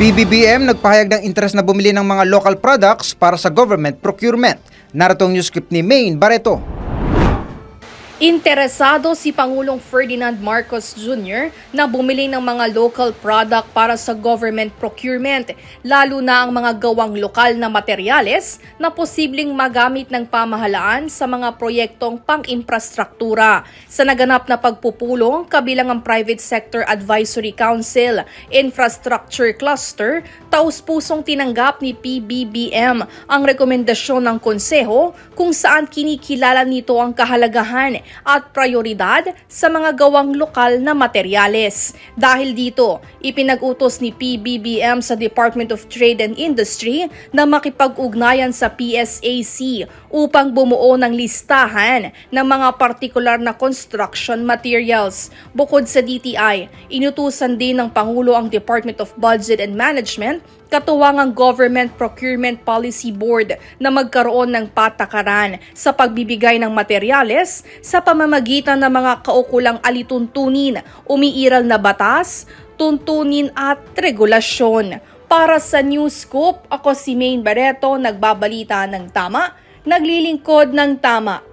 PBBM nagpahayag ng interes na bumili ng mga local products para sa government procurement. Narito ang news clip ni Maine Barreto. Interesado si Pangulong Ferdinand Marcos Jr. na bumili ng mga local product para sa government procurement, lalo na ang mga gawang lokal na materyales na posibleng magamit ng pamahalaan sa mga proyektong pang-infrastruktura. Sa naganap na pagpupulong, kabilang ang Private Sector Advisory Council, Infrastructure Cluster, taus-pusong tinanggap ni PBBM ang rekomendasyon ng konseho kung saan kinikilala nito ang kahalagahan at prioridad sa mga gawang lokal na materyales. Dahil dito, ipinag-utos ni PBBM sa Department of Trade and Industry na makipag-ugnayan sa PSAC upang bumuo ng listahan ng mga partikular na construction materials. Bukod sa DTI, inutusan din ng Pangulo ang Department of Budget and Management katuwang ang Government Procurement Policy Board na magkaroon ng patakaran sa pagbibigay ng materyales sa pamamagitan ng mga kaukulang alituntunin, umiiral na batas, tuntunin at regulasyon. Para sa News Scoop, ako si Maine Barreto, nagbabalita ng tama, naglilingkod ng tama.